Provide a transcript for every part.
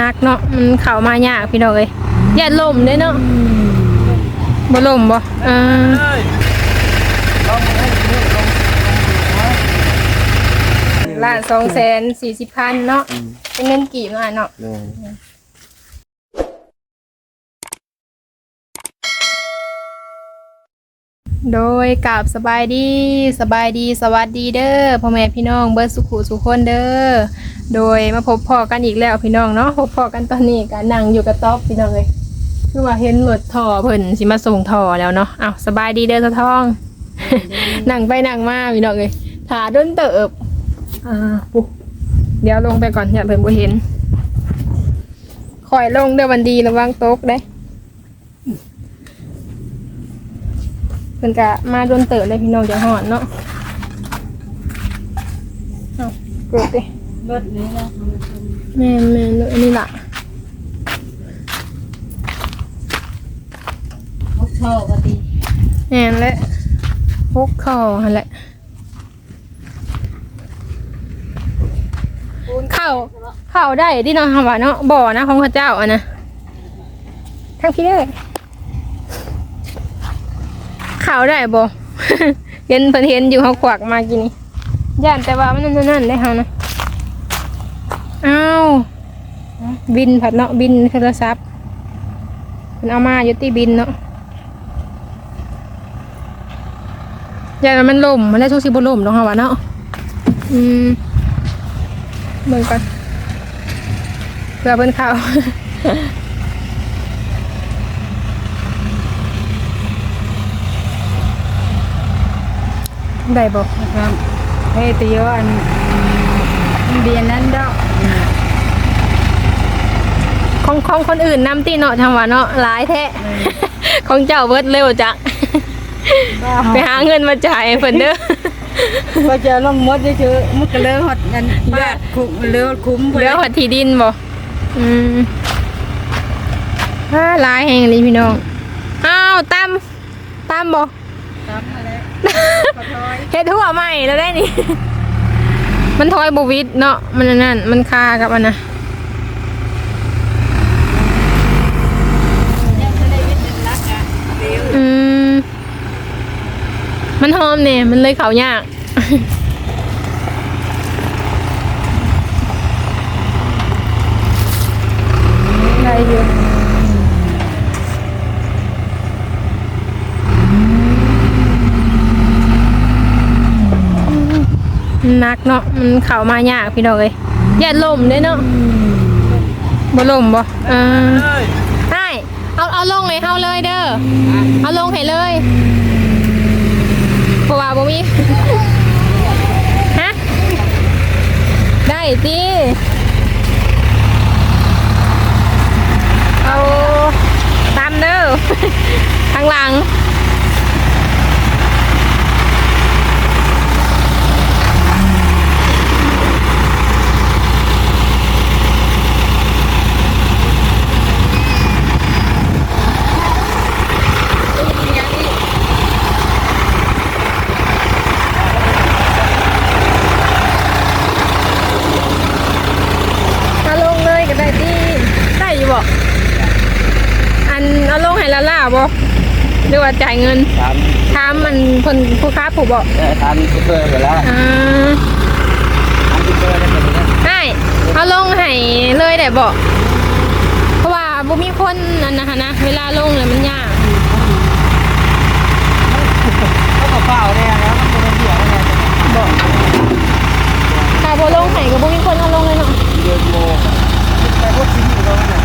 นักเนาะมันเข้ามายากพี่น้องเอ้ยอย่าล่มเด้เนาะบ่ล่มบ่อ่าล้านสองแสนสี่สิบพันเนาะเป็นเงินกี่เนาะเนาะ เลย โดยกับสบายดีสบายดีสวัสดีเด้อพ่อแม่พี่น้องเบิร์ดสุขุสุขคนเด้อโดยมาพบพ่อกันอีกแล้วพี่น้องเนาะพบพ่อกันตอนนี้กันนั่งอยู่กับต๊อบพี่น้องเลยคือว่าเห็นรถท่อเพิ่นสิมาส่งท่อแล้วเนาะอ้าวสบายดีเด้อสะท้อง นั่งไปนั่งมาพี่น้องเลยถาด้นเติบอ่าปุ๊เดี๋ยวลงไปก่อนอย่าเพิ่นบ่เห็นคอยลงเด้อวันดีระวังตกได้ เพิ่นก็มาโดนเติบเลยพี่น้องจังหอนเนาะเอาเกิดดิรถนี้นะแม่นแม่นเลยอันนี้ล่ะรถเข้าพอดีแม่นและพกคอหั่นแหละเข้าเข้าได้ที่น้องทำว่าเนาะบ่อนะของพระเจ้าอะนะทั้งพี่เลยเข้าได้บ่เห็นเพิ่นเห็นอยู่เขาขวักมากินนี่ย่านแต่ว่ามันนั่นนั่นได้เฮานะอ้าวบินผัดเนาะบินโทรศัพท์มันเอามาอยู่ที่บินเนาะย่านมันล่มมันได้ทุกสิบ่ล่มดอกเฮาว่าเนาะอืมเบิ่งก่อนเพื่อเพิ่นเข้า ได้บ่นะครับเฮ้ยตีว่าอันเบียนนั้นดอกของของคนอื่นนำตีเนาะทำว่าเนาะหลายแท้ของเจ้าเบิดเร็วจักไปหาเงินมาจ่ายให้เพิ่นเด้อก็จะลงมดได้คือมันก็เลยหดเงินบาทคุ้มเลือคุ้มเหลือหัดที่ดินบ่อืมอ่าหลายแห่งเลยพี่น้อง อ้าวตามตามบ่ตามมาแล้ว เฮ็ดทั่วใหม่แล้วได้นี่ มันทอยบวิดเนาะ มันอันนั่น มันคากับอันนะยังไม่ได้วิทย์เป็นรักอะเร็วอืม มันหอมเนี่ย มันเลยเขายากได้อยู่ มันนักเนาะมันเข่ามายากพี่น้องเอ้ยอย่าล่มเด้เนาะบ่ล่มบ่อ่าได้เอาเอาลงให้เฮาเลยเด้อเอาลงให้เลยเพราะว่าบ่มีฮะได้ติเอาตามเด้อข้างหลัง เอาลงเลย ก็ได้ที่ได้อยู่บ่อันเอาลงให้ละล่าบ่หรือว่าจ่ายเงินทำถามมันคนผู้ค้าผูกบ่ได้ทำซุปเปอร์ไปแล้วอ่าทำซุปเปอร์ได้หมดเลยนะได้เอาลงให้เลยได้บ่เพราะว่าบ่มีคนอันนะฮะนะเวลาลงเลยมันยากก็เปล่าเนี่ยนะมันเป็นเดี่ยวเนี่ยบ่ถ้าบ่ลงให้ก็บ่มีคนเอาลงเลยเนาะเดือนโมแต่ พวกชิ้นอยู่ตรงนั้นน่ะ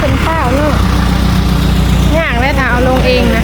เป็นข้าวเนาะย่ากแล้วถ้าเอาลงเองนะ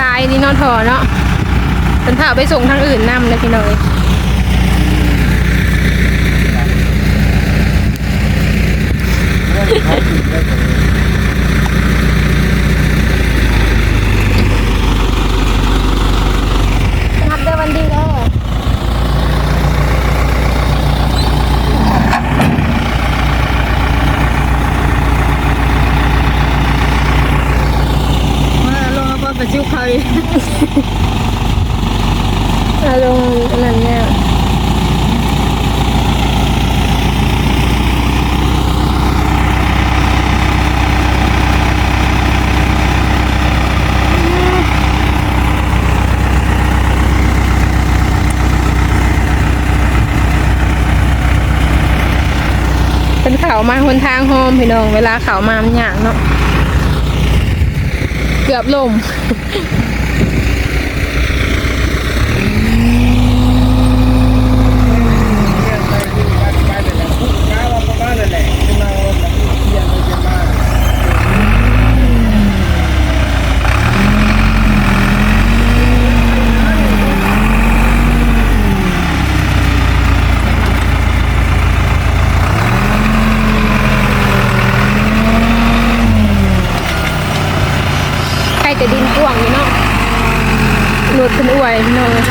ลายนี่นอทอเนาะเป็นผ่าไปส่งทางอื่นนำเลยพี่น้อย เขาอีกเอาลงนั่นแน่เป็นเขามาหนทางโฮมพี่น้อง เวลาเขามามันยากเนาะ เกือบลม ใครจะดินกว้างอยู่เนาะหลุดขึ้นอวยพี่น้องเลย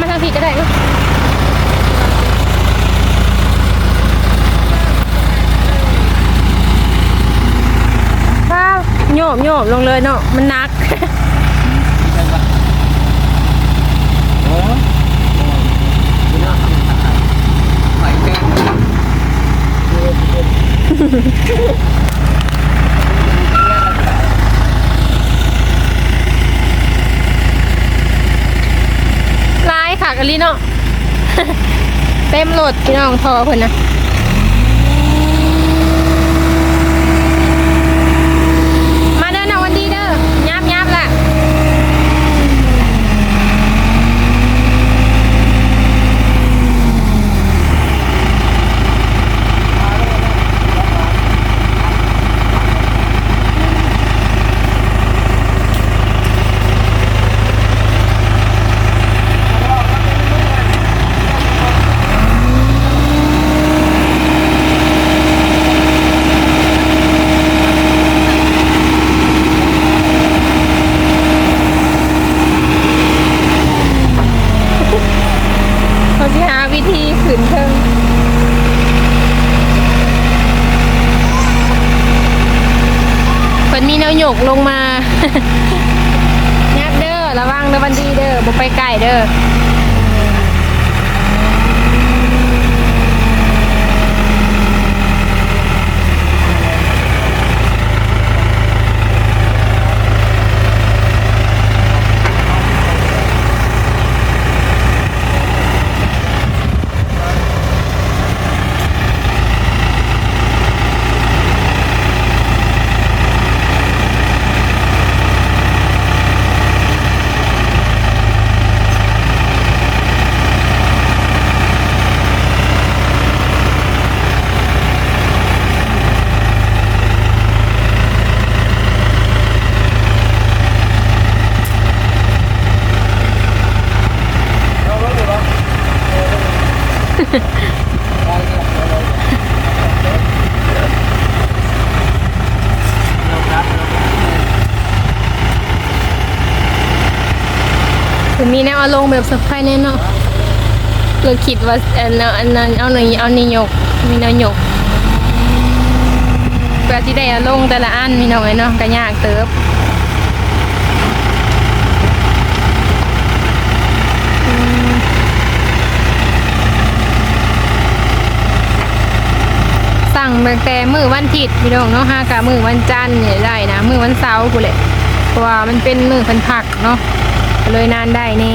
มาทางพี่ก็ได้เนาะว้าว โยบโยบลงเลยเนาะมันหนักลายค่ะกันลีเนาะ เต็มโหลดพี่น้องทอเพิ่นนะมาเด้อนะวันดีเด้อยับยับละเขาสิหาวิธีขืนเพิ่งเพิ่นมีแนวห ยกลงมา ยับเด้อระวังเด้อวันดีเด้อบ่ไปไกลเด้อคือมี แบบเซอร์ไพรส์แน่เนาะเลยคิดว่าอันนั้นอันนั้นเอาหนึ่งเอานี่ยกมีนวหยกเพื่อที่ได้อารมณ์แต่ละอันมีน้อยเนาะก็ยากเติบอืมสั่งแต่มือวันอาทิตพี่น้องเนาะห้ากะมือวันจันทร์เนี่ยได้นะมือวันเสาร์กูเลยเพราะว่ามันเป็นมือพันผักเนาะเลยนานได้แน่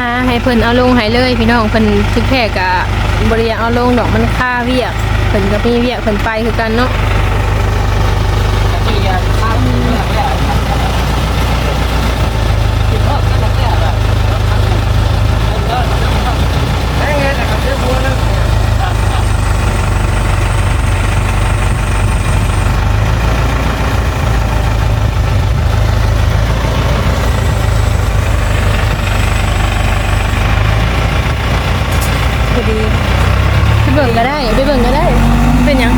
ให้เพิ่นเอาลงให้เลยพี่น้องเพิ่นทึกแท้กะบริยาเอาลงดอกมันค่าเวียกเพิ่นก็มีเวียกเพิ่นไปคือกันเนาะ ที่ยาทางเนี่ยเนี่ยที่พ่อก็จะเนี่ยแบบได้ไงแต่กับเจ้าบัวนั่น พอดี ไปเบิ่งก็ได้ไปเบิ่งก็ได้ เป็นหยัง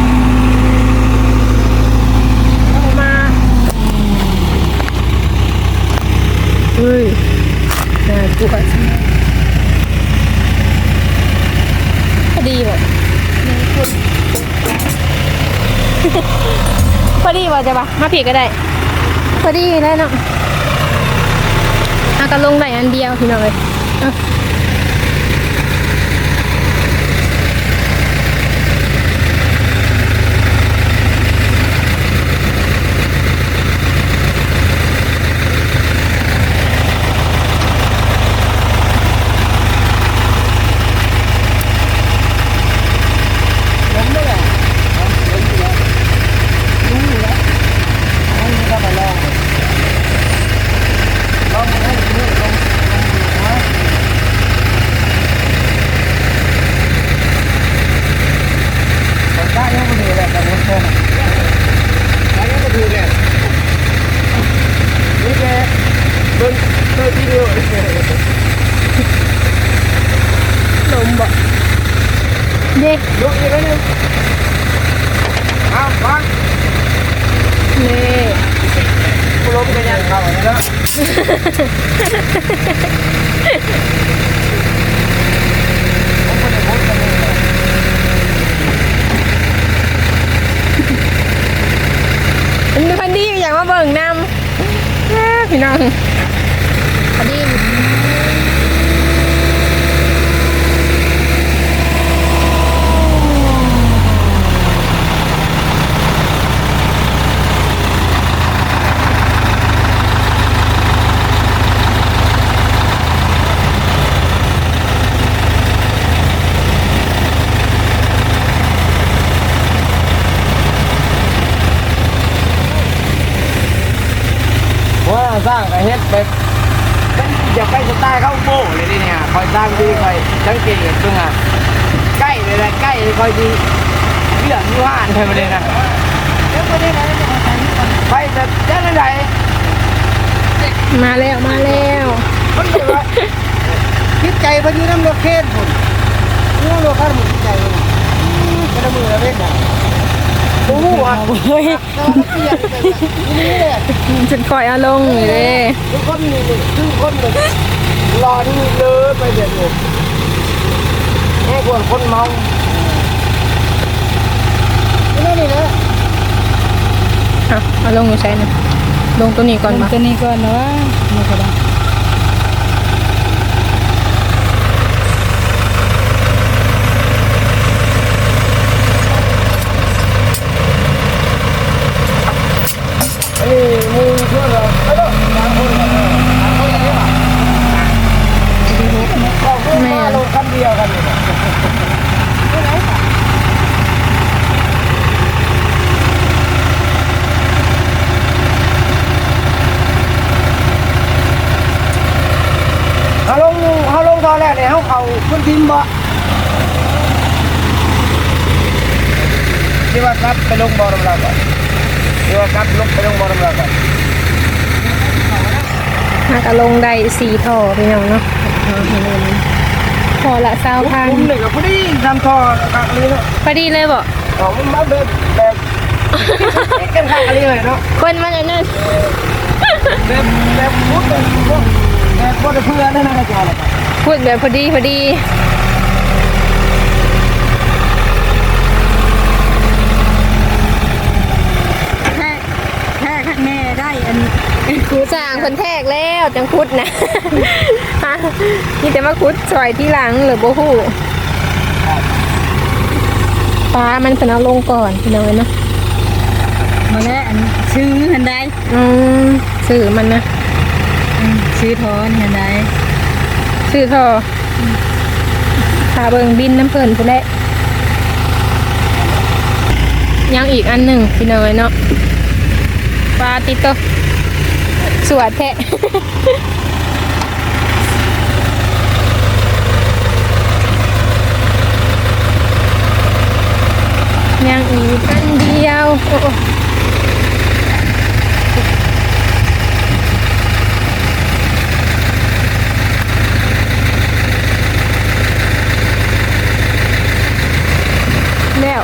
เอามาเฮ้ยน่ากลัวจังพอดีบ่พอดี บ่จะปะมาผีก็ได้พอดีได้เนาะอากระลงได้อันเดียวพี่น้องเลยเอา ล้มด้วยแหละล้มอยู่แล้วรู้อยู่แล้วอันนี้ก็มาลองลองให้ดูลองลองดูนะได้ยังไม่ดีเลยแต่รถโค้งได้ยังไม่ดีเลยนี่แกเดินเดินที่เดียว ลมบ่เด็ก ยกอีกแล้วนึงเอาฟัง เน่ กูล้มกันยังเข้าเนี่ยแล้ว มันเป็นพันดีอย่างมาเบิ่งนำพี่น้องพอดี ว่าสร้างไอ้เฮ็ดแบบอย่าไปสไตล์ เข้าโบ้เลยดิเนี่ยคอยสร้างดีคอยสังเกตตรงอะใกล้เลยนะใกล้คอยดีเรื่องที่ว่านใช่ไหมเลยนะไปแต่เจ้าไหนมาแล้วมาแล้วมันแบบว่าคิดใจพอดีน้ำโลเคนผมน้ำโลคันผมคิดใจเลยกระมือละเว้นอะโอ้โหอะเฮ้ยนี่แหละฉันคอยเอาลงอยู่เด้ทุกคนนี่นี่ทุกคนเลย รอนี่เลยไปเดี๋ยวนี้แค่คนคนเมานี่นี่นะเอาเอาลงอยู่ใช้นะลงตัวนี้ก่อนมาตัวนี้ก่อนนะนี่ก็ได้อันนี้มูเชื่อหรอไม่ต้องบางคนบางคนอย่างนี้ป่ะบอกเพื่อนมาล งคันเดียวกันเลยเขาลงเขาลงตอนแรกเนี่ยคนทิมบ่ที่ว่าครับไปลงบ่อน้ำลาก่อนที่ว่าครับลงไปลงบ่อน้ำลาก่อนหากะลงได้สีท่อพี่น้องเนาะ ท่อละเศร้าพันผมหนึ่งกับพอดีทำท่อคักนี้เนาะพอดีเลยบ่อ๋อมันมาแบบแบบกันคักนี้เลยเนาะคนมันอันนั้นแบบแบบพุทธแบบพวกแบบพวกเพื่อนนั่นนะจ๊ะพูดแบบพอดีพอดี แค่แค่ข้างแน่ได้อัน ค รูสร้างคนแทกแล้วจังคุดนะฮะนี่แต่มาคุดซอยที่หลังหรือบ่ฮู้ฟ้ามันเป็นเอาลงก่อนพี่น้องเนาะมาแล้วอันซื้อหันได้อืมสื่อมันนะอืมซื้อทอนหันได้สื่อทอพาเบิงบินน้ำเพิ่นผู้นแหละยังอีกอันหนึ่งพี่น้อยเนาะปลาติโต สวดแทะยังอีกอันเดียวโอ้โอ้แล้ว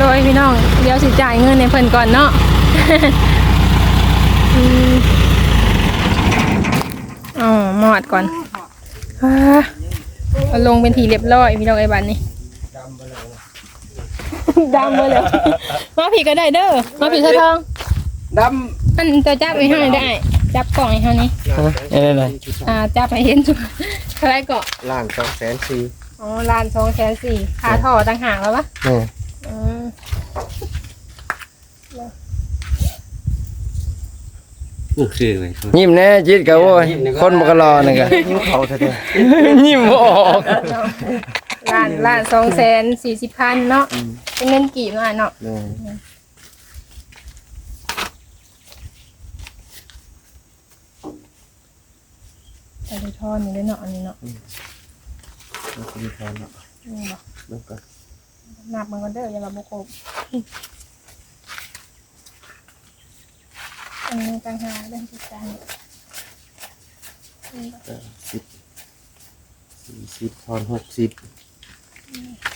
โดยพี่น้อง เดี๋ยวสิจ่ายเงิน ในเพิ่นก่อนเนาะอ๋อหมอดก่อนเอาลงเป็นทีเรียบร้อยพี่น้องไอ้บันนี่ดำมาเลยมาผีก็ได้เด้อมาผีสะทองดำอันจะจับไว้ห้ได้ จับกล่องไอ้เฮานี่ำเอ้ยเลยอ่าจับให้เห็นจุดอะไรเกาะล่างสองแสนสี่อ๋อล้านสองแสนสี่ขาท่อต่างหากแล้วปะอืม นี่คืออะไรครับยิ้มแน่จิตกับโอ้ยคนมันก็รอนี่กันยิ้มเขาเถอะยิ้มบ่ออกล้านล้านสองแสนสี่สิบพันเนาะเป็นเงินกี่เนาะเนาะใส่ทอนอยู่ด้วยเนาะอันนี้เนาะนี่บอกนับมันก็เด้ออย่ามาบกบ อันนี้ต่างหากเรื่องที่การสิบสี่สิบทอนหกสิบ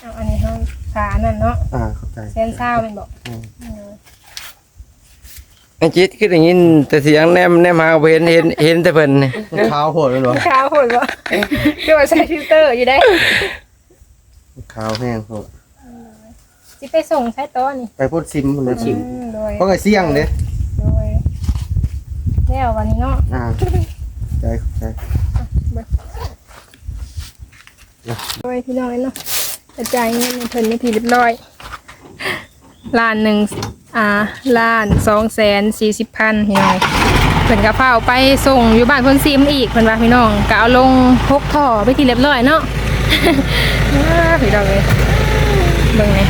เอาอันนี้เขาขานั่นเนาะอ่าเข้าใจเซนเศร้าเป็นบอกไอ้จิตคืออย่างนี้แต่เสียงแนมแนมหาเห็นเห็นเห็นแต่เพิ่นนี่ขาวโหดเลยเหรอขาวโหดวะคือว่าใช้ฟิลเตอร์อยู่ได้ขาวแห้งโหดจิไปส่งใช้โต๊ะนี่ไปพูดซิมคนละซิมอืมโดยเพราะไงเสี่ยงเด้โดย แล้ววันนี้เนาะอ่าใจใจโดยพี่น้อยเนาะกระจายเงินในเพิ่นในผีเรียบร้อยล้านหนึ่งอ่าล้านสองแสนสี่สิบพันพี่น้อยเพิ่นกระเป๋าไปส่งอยู่บ้านเพิ่นซิมอีกเพิ่นว่าพี่น้องก็เอาลงพกท่อไปทีเรียบร้อยเนาะว้าพี่น้องเลยเบิ่งเลย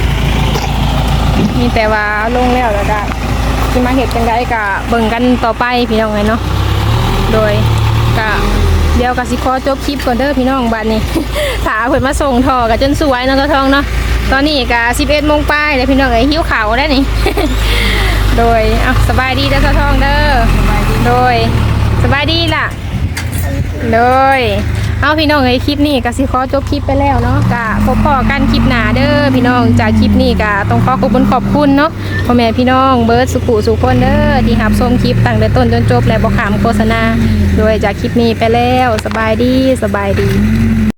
มีแต่ว่าเอาลงแล้วแล้วได้ ที่มาเห็ดจังไดก็เบิ่งกันต่อไปพี่น้องเลยเนาะโดยก็เดี๋ยวก็สิขอจบคลิปก่อนเด้อพี่น้องบัดนี้ถาเพิ่นมาส่งทอกับจนสวยเนาะทองเนาะตอนนี้ก็11โมงป้ายแล้วพี่น้องเอ้หิ้วขาวแล้นี่ โดยเอาสบายดีเด้อทองเด้อโดยสบายดีล่ะ โดย เอาพี่น้องไอ้คลิปนี้ก็สิขอจบคลิปไปแล้วเนาะกะพบพอกันคลิปหน้าเด้อพี่น้องจากคลิปนี้กะต้องขอขอบคุณขอบคุณเนาะพ่อแม่พี่น้องเบิร์ดสุขุสุขคนเด้อที่หับชมคลิปตั้งแต่ต้นจนจบและบอกขามโฆษณาโดยจากคลิปนี้ไปแล้วสบายดีสบายดี